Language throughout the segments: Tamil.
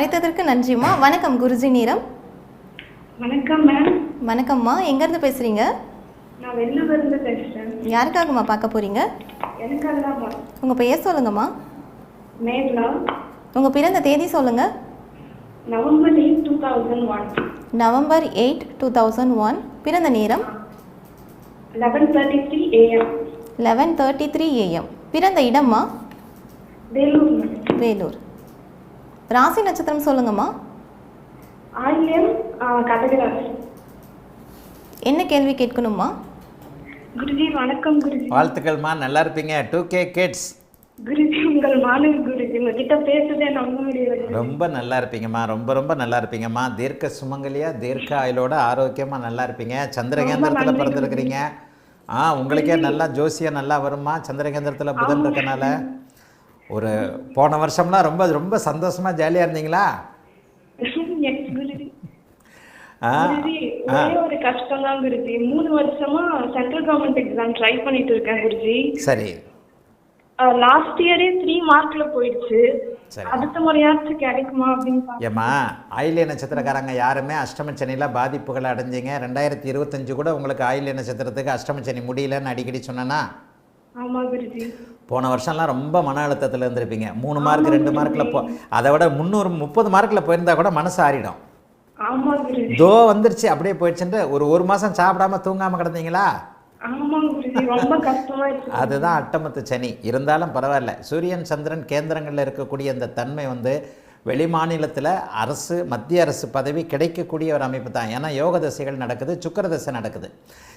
அழைத்ததற்கு நன்றிம்மா. வணக்கம் குருஜி நீரம். வணக்கம் மேம் வணக்கம்மா. எங்கேருந்து பேசுகிறீங்க நான் வெள்ளூர்லேருந்து பேசுகிறேன் யாருக்காகம்மா பார்க்க போகிறீங்க எனக்கு அதுதான் உங்கள் பெயர் சொல்லுங்கம்மா. மேத்லா உங்கள் பிறந்த தேதி சொல்லுங்கள் November eight two thousand one. November eight two thousand one. பிறந்த நேரம்? Eleven thirty three AM eleven thirty three AM பிறந்த இடம்மா? வேலூர் வேலூர். ராசி நட்சத்திரம் சொல்லுங்கம்மா. கதகராசி என்ன கேள்வி கேட்கணுமா குருஜி வணக்கம் குருஜி. வாழ்த்துக்கள்மா நல்லா இருப்பீங்க. Two K kids. குருஜி உங்கள் மாணவி குருஜி உங்ககிட்ட பேசுறதே நம்ப முடியல. ரொம்ப நல்லா இருப்பீங்கம்மா ரொம்ப ரொம்ப நல்லா இருப்பீங்கம்மா. தீர்க்க சுமங்கலியா தீர்க்க ஆயுளோட ஆரோக்கியமா நல்லா இருப்பீங்க. சந்திரகேந்திரத்தில் பிறந்திருக்கிறீங்க. ஆ உங்களுக்கே நல்லா ஜோசியம் நல்லா வருமா சந்திரகேந்திரத்தில் புதன் இருக்கனால. ஒரு போன வருஷம்லாம் ரொம்ப ரொம்ப சந்தோஷமா ஜாலியாக இருந்தீங்களா? ஒரே கஷ்டம் தான் குருஜி மூணு வருஷமா சென்ட்ரல் கவர்மெண்ட் எக்ஸாம் ட்ரை பண்ணிட்டு இருக்கேன் குருஜி சரி. லாஸ்ட் இயரே த்ரீ மார்க்ல போயிடுச்சு. அடுத்த முறையாச்சும் கிடைக்குமா அப்படின்னு ஏம்மா ஆயில்ய நட்சத்திரக்காரங்க யாருமே அஷ்டம சனியில் பாதிப்புகளை அடைஞ்சீங்க. ரெண்டாயிரத்தி இருபத்தஞ்சு கூட உங்களுக்கு ஆயில்ய நட்சத்திரத்துக்கு அஷ்டம சனி முடியலன்னு அடிக்கடி சொன்னேன்னா போன வருஷம்லாம் ரொம்ப மன அழுத்தத்தில் இருந்திருப்பீங்க. மூணு மார்க் ரெண்டு மார்க்கில் போ அதை விட முந்நூறு முப்பது மார்க்கில் போயிருந்தா கூட மனசு ஆறிடும். தோ வந்துருச்சு அப்படியே போயிடுச்சுன்ட்டு ஒரு ஒரு மாதம் சாப்பிடாம தூங்காமல் கிடந்தீங்களா? அதுதான் அட்டமத்து சனி. இருந்தாலும் பரவாயில்ல. சூரியன் சந்திரன் கேந்திரங்களில் இருக்கக்கூடிய அந்த தன்மை வந்து வெளி மாநிலத்தில் அரசு மத்திய அரசு பதவி கிடைக்கக்கூடிய ஒரு அமைப்பு தான். ஏன்னா யோக தசைகள் நடக்குது சுக்கிர தசை நடக்குது.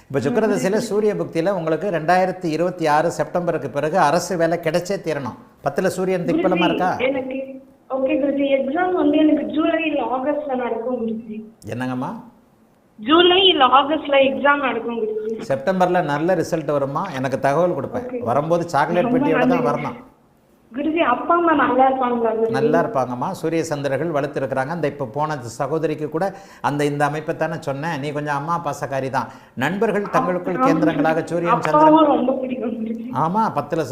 இப்போ சுக்கிர தசையில் சூரிய புக்தியில் உங்களுக்கு ரெண்டாயிரத்தி இருபத்தி ஆறு செப்டம்பருக்கு பிறகு அரசு வேலை கிடைச்சே தீரணும். பத்தில் சூரியன் திக்பலமாக இருக்கா? ஓகே குருஜி எக்ஸாம் வந்து எனக்கு ஜூலை இல்ல ஆகஸ்ட்ல நடக்கும் குருஜி. என்னங்கம்மா? ஜூலை இல்ல ஆகஸ்ட்ல எக்ஸாம் நடக்கும் குருஜி. செப்டம்பரில் நல்ல ரிசல்ட் வருமா எனக்கு தகவல் கொடுப்பேன். வரும்போது சாக்லேட் பெட்டியோட தான் வரணும். குருஜி அப்பா அம்மா நல்லா இருப்பாங்களா நல்லா இருப்பாங்கம்மா. சூரிய சந்திரர்கள் வலுத்திருக்கிறாங்க. இந்த இப்போ போன சகோதரிக்கு கூட அந்த இந்த அமைப்பை தானே சொன்னேன். நீ கொஞ்சம் அம்மா பாசக்காரி தான். நண்பர்கள் தங்களுக்குள் கேந்திரங்களாக சூரியன் சந்திரன் ஆமாம் பத்தில்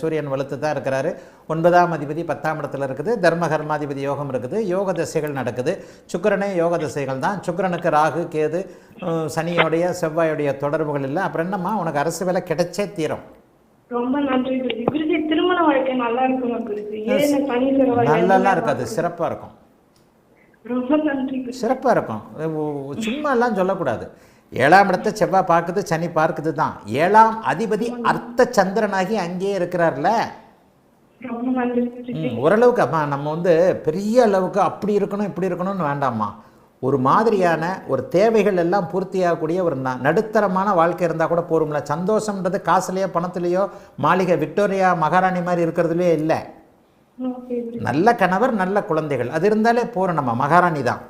சூரியன் வலுத்து தான் இருக்கிறாரு. ஒன்பதாம் அதிபதி பத்தாம் இடத்துல இருக்குது. தர்மகர்மாதிபதி யோகம் இருக்குது. யோக தசைகள் நடக்குது. சுக்கிரனே யோக தசைகள் தான். சுக்கிரனுக்கு ராகு கேது சனியோடைய செவ்வாயோடைய தொடர்புகள் இல்லை. அப்புறம் என்னம்மா? உனக்கு அரசு வேலை கிடைச்சே தீரும். ரொம்ப நன்றி வாழ்க்கை நல்லா இருக்குமா குருஜி ஏழு சனீஸ்வர வாழ்க்கை நல்லெல்லாம் இருக்காது சிறப்பாக இருக்கும். ரொம்ப நன்றி சிறப்பாக இருக்கும். உ- சும்மா எல்லாம் சொல்லக்கூடாது. ஏழாம் இடத்தை செவ்வாய் பார்க்குது சனி பார்க்குது தான். ஏழாம் அதிபதி அர்த்த சந்திரனாகி அங்கேயே இருக்கிறார்ல? ஓரளவுக்கு அம்மா நம்ம வந்து பெரிய அளவுக்கு அப்படி இருக்கணும் இப்படி இருக்கணும்னு வேண்டாம்மா. ஒரு மாதிரியான ஒரு தேவைகள் எல்லாம் பூர்த்தியாகக்கூடிய ஒரு ந நடுத்தரமான வாழ்க்கை இருந்தால் கூட போரும்ல. சந்தோஷம்ன்றது காசுலேயோ பணத்துலேயோ மாளிகை விக்டோரியா மகாராணி மாதிரி இருக்கிறதுலையே இல்லை. நல்ல கணவர் நல்ல குழந்தைகள். அது இருந்தாலே போகிறோம் நம்ம. மகாராணி தான்.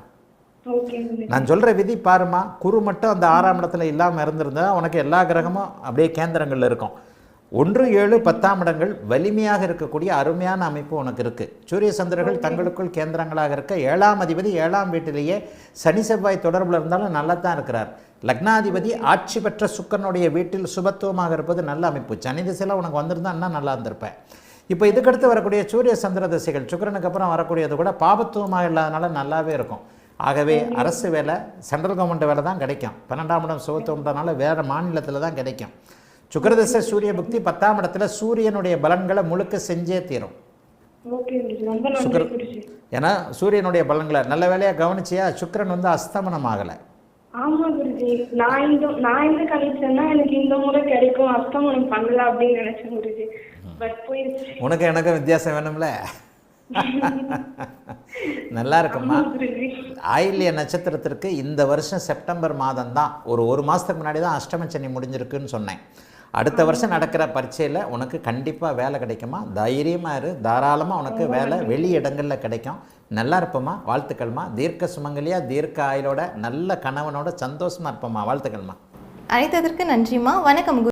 நான் சொல்கிற விதி பாருமா குரு மட்டும் அந்த ஆறாம் இடத்துல இல்லாமல் இருந்திருந்தா உனக்கு எல்லா கிரகமும் அப்படியே கேந்திரங்களில் இருக்கும். ஒன்று ஏழு பத்தாம் இடங்கள் வலிமையாக இருக்கக்கூடிய அருமையான அமைப்பு உனக்கு இருக்குது சூரிய சந்திரர்கள் தங்களுக்குள் கேந்திரங்களாக இருக்க ஏழாம் அதிபதி ஏழாம் வீட்டிலேயே சனி செவ்வாய் தொடர்பில் இருந்தாலும் நல்லா தான் இருக்கிறார். லக்னாதிபதி ஆட்சி பெற்ற சுக்கரனுடைய வீட்டில் சுபத்துவமாக இருப்பது நல்ல அமைப்பு. சனி திசையில் உனக்கு வந்திருந்தா இன்னும் நல்லா இருந்திருப்பேன். இப்போ இதுக்கடுத்து வரக்கூடிய சூரிய சந்திர திசைகள் சுக்கிரனுக்கு அப்புறம் வரக்கூடியது கூட பாபத்துவமாக இல்லாதனால நல்லாவே இருக்கும். ஆகவே அரசு வேலை சென்ட்ரல் கவர்மெண்ட் வேலை தான் கிடைக்கும். பன்னெண்டாம் இடம் சுகத்துவம்ன்றனால வேறு மாநிலத்தில் தான் கிடைக்கும். சுக்கிரதசை சூரிய புக்தி பத்தாம் இடத்துல சூரியனுடைய பலன்களை முழுக்க செஞ்சே தீரும். சுக்கர- ஏன்னா சூரியனுடைய பலன்களை நல்ல வேலையாக கவனிச்சியா சுக்கிரன் வந்து அஸ்தமனம் ஆகலை. ஆமா குருஜி நான் இந்த நான் என்ன கணிச்சேன்னா எனக்கு இந்த முறை கிடைக்கும் அஸ்தமனம் பண்ணல அப்படின்னு நினைச்சேன் குருஜி. பட் போயிருச்சு. உனக்கு எனக்கு வித்தியாசம் வேணும்ல? நல்லா இருக்குமா ஆமா குருஜி. ஆயில்ய நட்சத்திரத்திற்கு இந்த வருஷம் செப்டம்பர் மாதம் தான் ஒரு ஒரு மாதத்துக்கு முன்னாடி தான் அஷ்டம சனி முடிஞ்சிருக்குன்னு சொன்னேன். அடுத்த வருஷம் நடக்கிற பரீட்சையில் உனக்கு கண்டிப்பாக வேலை கிடைக்குமா? தைரியமாக இரு. தாராளமாக உனக்கு வேலை வெளி இடங்களில் கிடைக்கும். நல்லா இருப்போம்மா வாழ்த்துக்கள்மா. தீர்க்க சுமங்கலியாக தீர்க்க ஆயுளோட நல்ல கணவனோட சந்தோஷமாக இருப்போம்மா வாழ்த்துக்கள்மா. அழைத்ததற்கு நன்றிம்மா. வணக்கம்.